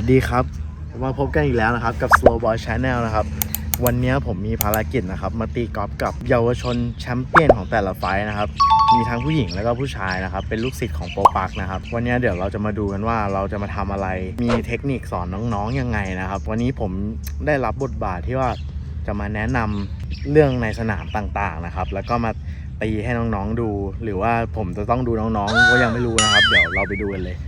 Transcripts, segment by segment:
สวัสดีครับ มาพบกันอีกแล้วนะครับ กับ Slow Boy Channel นะครับ วันนี้ผมมีภารกิจนะครับ มาตีกอล์ฟกับเยาวชนแชมเปี้ยนของแต่ละไฟนะครับ มีทั้งผู้หญิงแล้วก็ผู้ชายนะครับ เป็นลูกศิษย์ของโปรปักนะครับ วันนี้เดี๋ยวเราจะมาดูกันว่าเราจะมาทำอะไร มีเทคนิคสอนน้องๆยังไงนะครับ วันนี้ผมได้รับบทบาทที่ว่าจะมาแนะนำเรื่องในสนามต่างๆนะครับ แล้วก็มาตีให้น้องๆดู หรือว่าผมจะต้องดูน้องๆก็ยังไม่รู้นะครับ เดี๋ยวเราไปดูกันเลย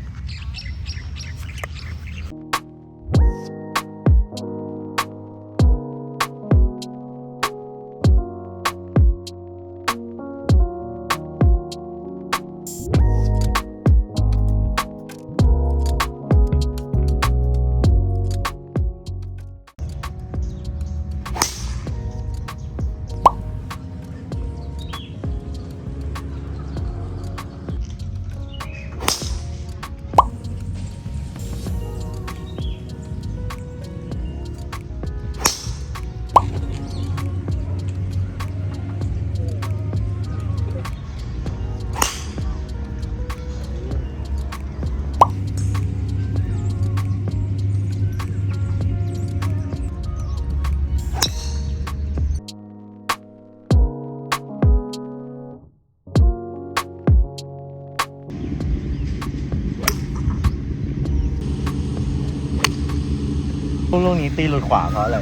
ลูกนี้ตีหลุดขวาเพราะอะไร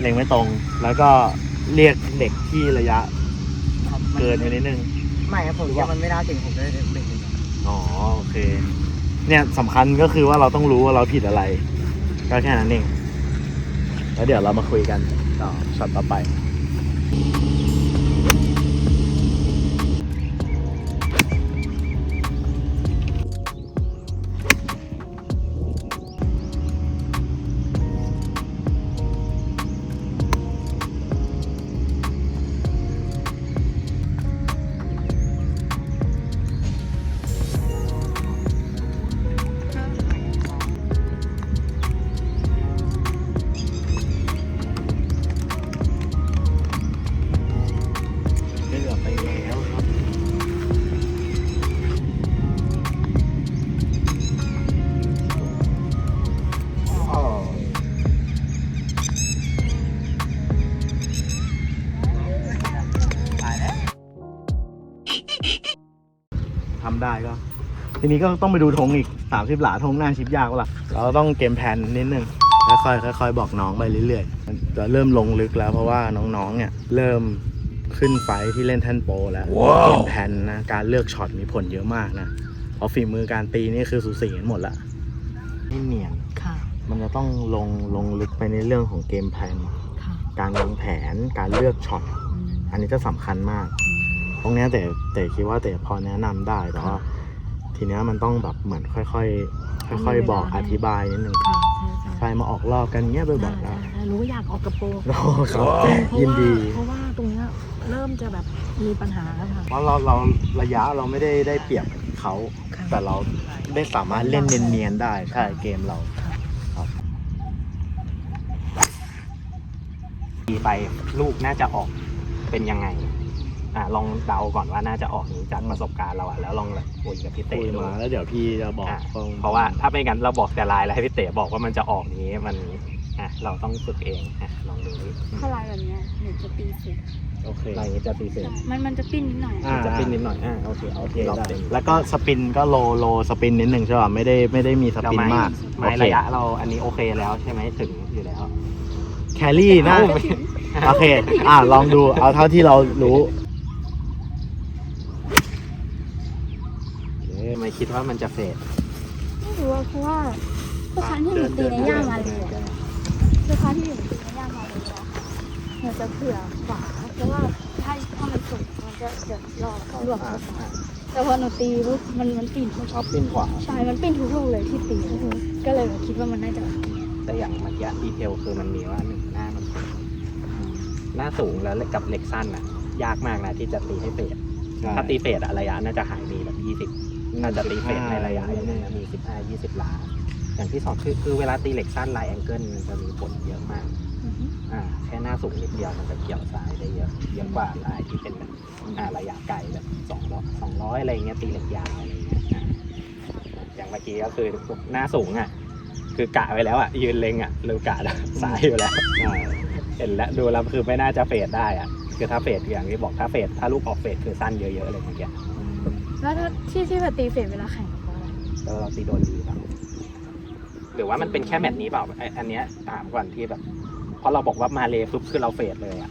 เล็งไม่ตรง แล้วก็เรียกเด็กที่ระยะ เกินไปนิดนึง ไม่ครับผมว่ามันไม่ได้ถึงผมเลยเด็กอ๋อโอเค เนี่ยสำคัญก็คือว่าเราต้องรู้ว่าเราผิดอะไร ก็แค่นั้นเอง แล้วเดี๋ยวเรามาคุยกันต่อช็อตต่อไป ทีนี้ก็ต้องไปดูธงอีก 30 หลาธงหน้าชิปยากวะล่ะเราต้องเกมแผนนิดนึงค่อยๆค่อยๆบอกน้องไปเรื่อยๆมันจะเริ่มลงลึกแล้วเพราะว่าน้องๆเนี่ยเริ่มขึ้นไฟท์ที่เล่นแท่นโปรแล้วเกมแผนนะการเลือกช็อตมีผลเยอะมากนะเพราะฝีมือการตีนี่คือสูสีกันหมดละไม่เนียนค่ะมันจะต้องลงลงลึกไปในเรื่องของเกมแพลนค่ะการวางแผนการเลือกช็อตอืมอันนี้จะสำคัญมาก ตรงเนี้ยแต่แต่คิดว่าแต่พอแนะนำได้แต่ว่า ทีเนี้ยมันต้องแบบเหมือนค่อยๆค่อยๆ บอกอธิบายนิดนึงค่ะใช่ใช่ใช่มาออกรอบกันเงี้ยบ่อยๆได้แล้วได้รู้ว่าอยากออกกระโปรงโอ้ครับเพราะยินว่าดี เพราะว่าตรงเนี้ยเริ่มจะแบบมีปัญหาแล้วค่ะ เพราะเราเราระยะเราไม่ได้ได้เปรียบเขา ค่ะแต่เราได้สามารถเล่นเนียนๆได้ใช่เกมเราตีไปลูกน่าจะออกเป็นยังไง อ่าลองเดาก่อนว่าน่าจะออกนี้จากประสบการณ์เราอะแล้วลองคุยกับพี่คุเต้ยดูมาแล้วเดี๋ยวพี่จะบอกอะตรงเพราะว่าถ้าไม่งั้นเราบอกแต่ลายแล้วให้พี่เต้บอกว่ามันจะออกนี้มันอะเราต้องฝึกเองอะลองดูดิถ้าลายแบบเนี้ยหนูจะตีเสร็จโอเค ลายนี้จะตีเสร็จมันมันจะปิ้นนิดหน่อยอ่า จะปิ้นนิดหน่อยอะโอเคโอเคลองได้เต็มแล้วก็สปินก็โลโลสปินนิดนึงใช่ป่ะไม่ได้ไม่ได้มีสเราปินไม้มากไม้โอเคระยะเราอันนี้โอเคแล้วใช่ไหมถึงอยู่แล้ว แครี่นะโอเค อ่าลองดูเอาเท่าที่เรารู้ ทำไม คิดว่ามันจะเฟดไม่รู้ว่าเพราะว่าทุกครั้งที่หนูตีในย่ามาเลยอะทุกครั้งที่หนูตีในย่ามาเลยอะหนูจะเผื่อขวาเพราะว่าถ้าถ้ามันสุดมันจะเดือดรอบเข้ารวมเข้าไปแต่พอหนูตีปุ๊บมันมันปิ่นชอบปิ้นขวา ใช่มันปิ่นทุกลูกเลยที่ตีก็เลยคิดว่ามันน่าจะแต่อย่างเมื่อกี้ดีเทลคือมันมีว่าหนึ่งหน้ามันหน้าสูงแล้วกับเหล็กสั้นอะ ยากมากนะที่จะตีให้เฟดถ้าตีเฟดอะระยะน่าจะหายมีแบบยี่สิบ ถ้าจะตีเฟดในระยะอย่างนี้มีสิบห้ายี่สิบล้านอย่างที่สองคือคือเวลาตีเหล็กสั้นไลน์แองเกิลมันจะมีผลเยอะมากอือฮึอ่าแค่หน้าสูงนิดเดียวมันจะเกี่ยวซ้ายได้เยอะเยอะกว่าลายที่เป็นแบบอ่าระยะไกลแบบสองร้อยสองร้อยอะไรเงี้ยตีเหล็กยาวอะไรเงี้ยอ่าอย่างเมื่อกี้ก็คือหน้าสูงอะคือกะไว้แล้วอะยืนเล็งอะรูกะแล้วสายอยู่แล้วอ่าเห็นแล้วดูแล้วคือไม่น่าจะเฟดได้อะคือถ้าเฟดอย่างที่บอกถ้าเฟดถ้าลูกออกเฟดคือสั้นเยอะๆเลยเมื่อกี้ แล้วถ้าที่ที่ปตีเฟดเวลาแข่งเพราะอะไรแล้วเราตีโดนดีเปล่าหรือว่ามันเป็นแค่แมตช์นี้เปล่าไอ้อันเนี้ยถามก่อนที่แบบเพราะเราบอกว่ามาเลยปุ๊บคือเราเฟดเลยอะ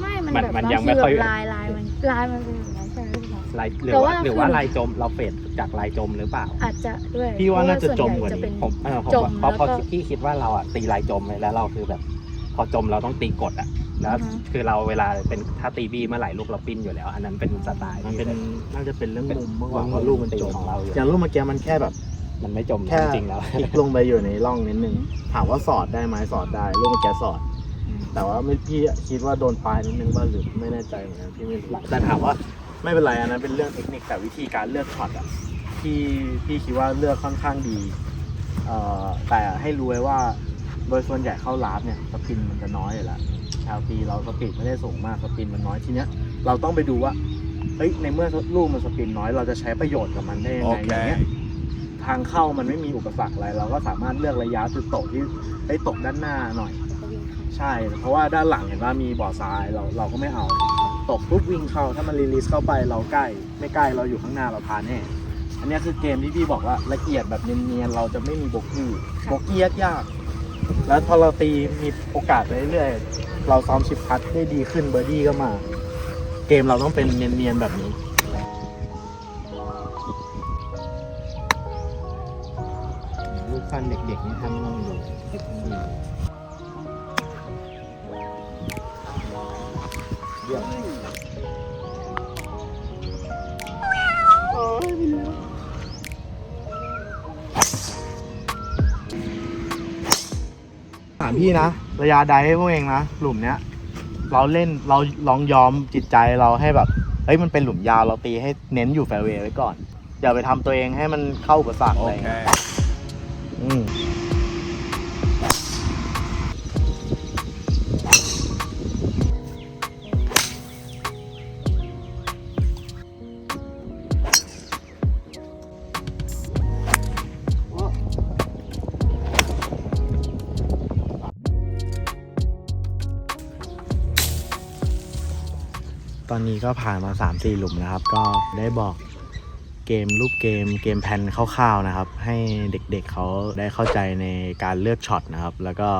ไม่มันมันแบบมันบางยังทีไม่ค่อยแบบลายลายมันลายมันเป็นอย่างนั้นใช่ไหมพี่บอล ลายหรือแต่ว่าว่าหรือว่าคือลายจมเราเฟดจากลายจมหรือเปล่า อาจจะด้วยพี่ว่าน่าจะจมกว่าเพระส่นี้ใหญ่ผมเออผมจมเพราะเพราะแล้วก็ พี่คิดว่าเราอะตีลายจมไปแล้วเราคือแบบ พอจมเราต้องตีกดอะ แล้วอือฮึคือเราเวลาเป็นถ้าตีบีเมื่อไหร่ลูกเราปิ้นอยู่แล้ว อันนั้นเป็นสไตล์มันเป็นน่าจะเป็นเรื่องมุมมากกว่าเป็นเพราะลูกมันจมของเราอยู่อย่างลูกเมื่อกี้มันแค่แบบ มันไม่จมแค่จริงๆแล้วพลิกลงไปอยู่ในร่องนิดนึงถามว่าสอดได้ไหมสอดได้ลูกเมื่อกี้สอด แต่ว่าไม่พี่คิดว่าโดนปลายนิดนึงบ้างหรือไม่แน่ใจเหมือนกันพี่ไม่รู้แต่ถามว่าไม่เป็นไรอันนั้นเป็นเรื่องเทคนิคแต่วิธีการเลือกช็อตอะพี่พี่คิดว่าเลือกค่อนข้างดีเอ่อแต่ให้รู้ไว้ว่าโดยส่วนใหญ่เข้าลาฟเนี่ยสปินมันจะน้อยอยู่แล้ว ชาวตีเราสปีดไม่ได้สูงมากสปินมันน้อยทีเนี้ยเราต้องไปดูว่าเฮ้ยในเมื่อลูกมันสปินน้อย เราจะใช้ประโยชน์กับมันได้ยังไงอย่างเงี้ยทางเข้ามันไม่มีอุปสรรคอะไร เราก็สามารถเลือกระยะจุดตกที่ได้ตกด้านหน้าหน่อย ใช่ เพราะว่าด้านหลังเห็นว่ามีบ่อทรายเราเราก็ไม่เอา ตกปุ๊บวิ่งเข้าถ้ามันรีลีสเข้าไปเราใกล้ไม่ใกล้เราอยู่ข้างหน้าเราพาแน่อันเนี้ยคือเกมที่พี่บอกว่าละเอียดแบบเนียนๆเราจะไม่มีโบกี้โบกี้ยากๆ แล้วพอเราตีมีโอกาสไปเรื่อยๆเราซ้อมชิปพัดได้ดีขึ้นเบอร์ดี้ก็มา เกมเราต้องเป็นเนียนๆแบบนี้ลูกฟันเด็กๆนี่ทำต้องดูามพี่นะ ระยะใดให้พวกเองนะ หลุมเนี้ย เราเล่นเราลองยอมจิตใจเราให้แบบ เฮ้ยมันเป็นหลุมยาวเราตีให้เน้นอยู่แฟร์เวย์ไว้ก่อน อย่าไปทำตัวเองให้มันเข้าอุปสรรคอะไรอย่างเงี้ย อนนี้ก็ผ่านมา 3 4 หลุมนะครับ ก็ได้บอกเกมรูปเกมเกมแพนคร่าวๆนะครับ ให้เด็กๆเขาได้เข้าใจในการเลือกช็อตนะครับ แล้วก็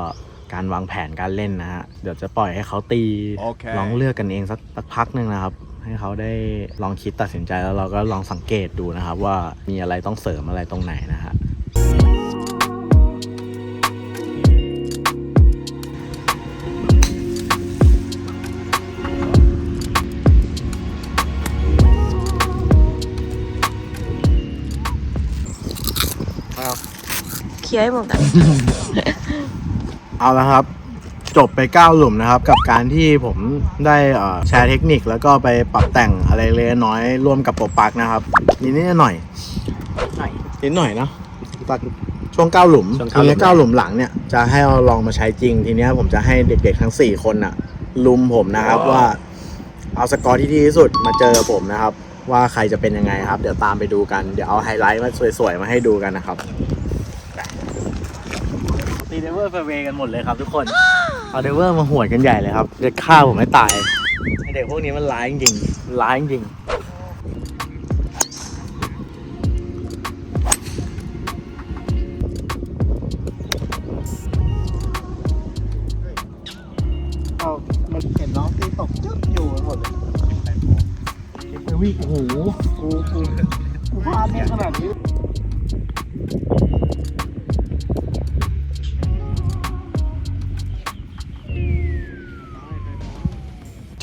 การวางแผนการเล่นนะฮะเดี๋ยวจะปล่อยให้เขาตีโอเคลองเลือกกันเองสักสักพักหนึ่งนะครับ ให้เขาได้ลองคิดตัดสินใจแล้วเราก็ลองสังเกตดูนะครับ ว่ามีอะไรต้องเสริมอะไรตรงไหนนะฮะ ลียร์ให้หมดกันเอาละครับ จบไป 9 หลุมนะครับ กับการที่ผมได้เอ่อแชร์เทคนิคแล้วก็ไปปรับแต่งอะไรเล็กน้อยร่วมกับโปรปักนะครับนิดนิดหน่อยหน่อย นิดหน่อยเนาะปักช่วง 9 หลุมช่วงทีเนี้ยเก้า9หหลุลุมมหลังเนี่ยจะให้เราลองมาใช้จริงทีเนี้ยผมจะให้เด็กๆทั้ง 4 คนน่ะ ลุมผมนะครับว่า เอาสกอร์ที่ดีที่สุดมาเจอผมนะครับ ว่าใครจะเป็นยังไงครับ เดี๋ยวตามไปดูกัน เดี๋ยวเอาไฮไลท์มาสวยๆมาให้ดูกันนะครับตี เดเวอร์เฟเวกันหมดเลยครับทุกคนเอาเดเวอร์มาหวดกันใหญ่เลยครับจะฆ่าผมให้ตายไอ้เด็กพวกนี้มันร้ายจริงๆมันร้ายจริงเอามันเห็นน้องตีตกจึ๊บอยู่หมดเลยเฟวิโอ้โหกูกูกูพลาดเนี่ยขนาดนี้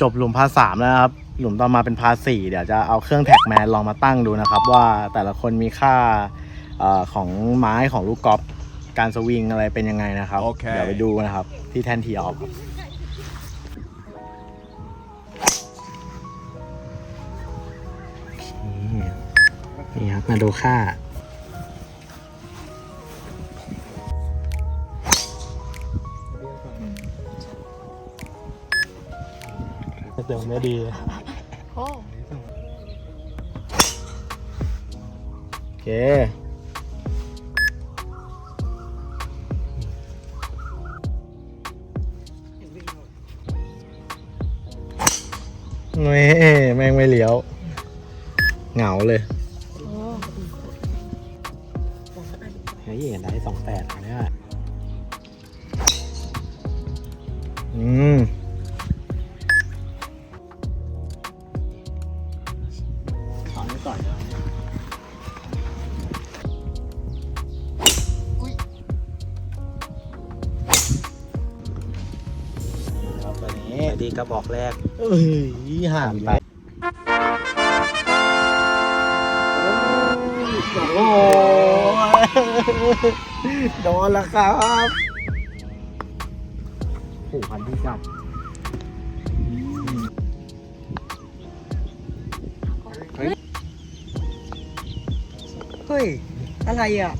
จบหลุมพาสามแล้วนะครับ หลุมต่อมาเป็นพาสี่เดี๋ยวจะเอาเครื่องแท็กแมนลองมาตั้งดูนะครับ ว่าแต่ละคนมีค่าเออของไม้ของลูกกอล์ฟการสวิงอะไรเป็นยังไงนะครับโอเคเดี๋ยวไปดูนะครับ ที่แทนทีออฟนี่ครับมาดูค่า เสียงไม่ดีโอ้โเน่แม่งไม่เลี้ยว เหงาเลย ระบอกแรก เอ้ยห่างไปโอ้โหโดนแล้วครับผูกพันที่จับเฮ้ย อะไรอะ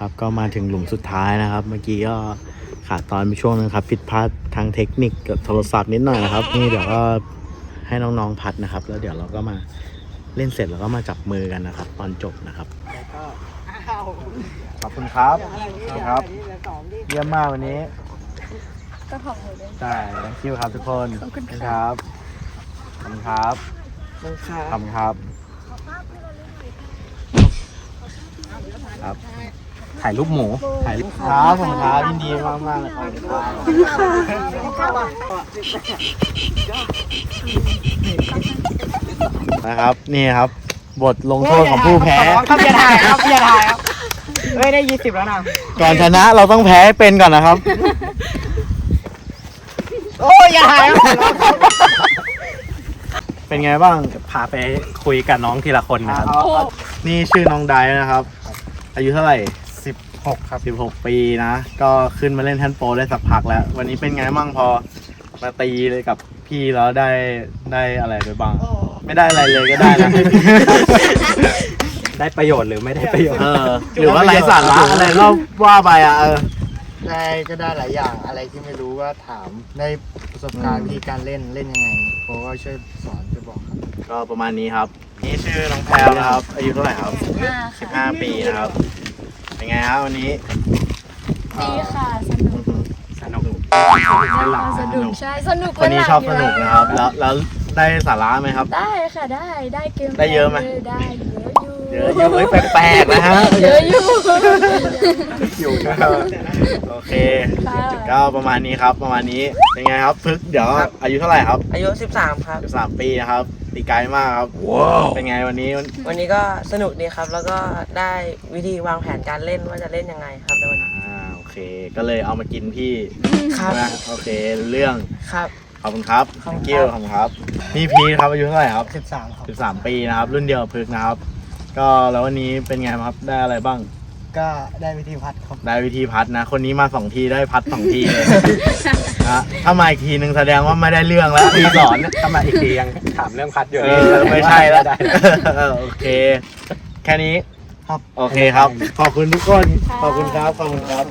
ครับก็มาถึงหลุมสุดท้ายนะครับ เมื่อกี้ก็ขาดตอนไปช่วงนึงครับผิดพลาดทางเทคนิคกับโทรศัพท์นิดหน่อยนะครับ นี่เดี๋ยวก็ให้น้องๆพัดนะครับ แล้วเดี๋ยวเราก็มาเล่นเสร็จแล้วก็มาจับมือกันนะครับ ตอนจบนะครับขอบคุณครับครับเยี่ยมมากวันนี้ก็ของหนูด้วยใช่ thank you ครับทุกคนขอบคุณครับขอบคุณครับขอบคุณครับครับ ถ่ายรูปหมูถ่ายรูปครับผมครับยินดีมากมากๆเลยครับนะครับ นี่ครับ บทลงโทษของผู้แพ้ครับอย่าถ่ายครับอย่าถ่ายครับเฮ้ยได้ยี่สิบแล้วนะก่อนชนะเราต้องแพ้ให้เป็นก่อนนะครับ โอ้ยอย่าถ่ายครับเป็นไงบ้างพาไปคุยกับน้องทีละคนนะครับ นี่ชื่อน้องไดนะครับ อายุเท่าไหร่ 16 ครับ 16 ปีนะ ก็ขึ้นมาเล่นแทนโปรได้สักพักแล้ว วันนี้เป็นไงบ้างพอมาตีเลยกับพี่แล้วได้ได้อะไรไปบ้าง ไม่ได้อะไรเลยก็ได้นะ ได้ประโยชน์หรือไม่ได้ประโยชน์เออ หรือว่าไร้สาระอะไรก็ว่าไปอะเออ ได้ก็ได้หลายอย่างอะไรที่ไม่รู้ก็ถามได้ประสบการณ์วิธีการเล่นเล่นยังไงโค้ชก็ช่วยสอนช่วยบอกครับ ก็ประมาณนี้ครับ นี่ชื่อน้องแพลวนะครับ อายุเท่าไหร่ครับห้าค่ะ 15 ปีนะครับ เป็นไงครับวันนี้ดีค่ะสนุกสนุกสนุกใช่สนุกคนนี้ชอบสนุกนะครับ แล้วแล้วได้สาระไหมครับ ได้ค่ะได้ได้เกมได้เยอะไหมได้เยเยอะอะอเยยู่อะเฮ้ยแปลกๆนะฮะเยอะอยู่อยู่นะครับโอเคค่ะก็ประมาณนี้ครับ ประมาณนี้เป็นไงครับพึกเดี๋ยวอายุเท่าไหร่ครับ อายุ 13 ครับสามปีนะครับ ตีไกลมากครับเป็นไงวันนี้วันนี้ก็สนุกดีครับ แล้วก็ได้วิธีวางแผนการเล่นว่าจะเล่นยังไงครับในวันนี้อ่าโอเค ก็เลยเอามากินพี่ครับใช่ไหมโอเครู้เรื่องครับขอบคุณครับขอบคุณ thank you ขอบคุณครับนี่พีทครับอายุเท่าไหร่ครับ13ครับ13 ปีนะครับ รุ่นเดียวกับพึกนะครับ ก็แล้ววันนี้เป็นไงครับได้อะไรบ้าง ก็ได้วิธีพัดครับ ได้วิธีพัดนะ คนนี้มาสองทีได้พัดสองทีเลยนะถ้ามาอีกทีหนึ่งแสดงว่าไม่ได้เรื่องแล้วพี่สอนถ้ามาอีกทียังถามเรื่องพัดอยู่เออไม่ใช่แล้วได้โอเค แค่นี้ครับ โอเคครับ ขอบคุณทุกคน ขอบคุณครับ ขอบคุณครับ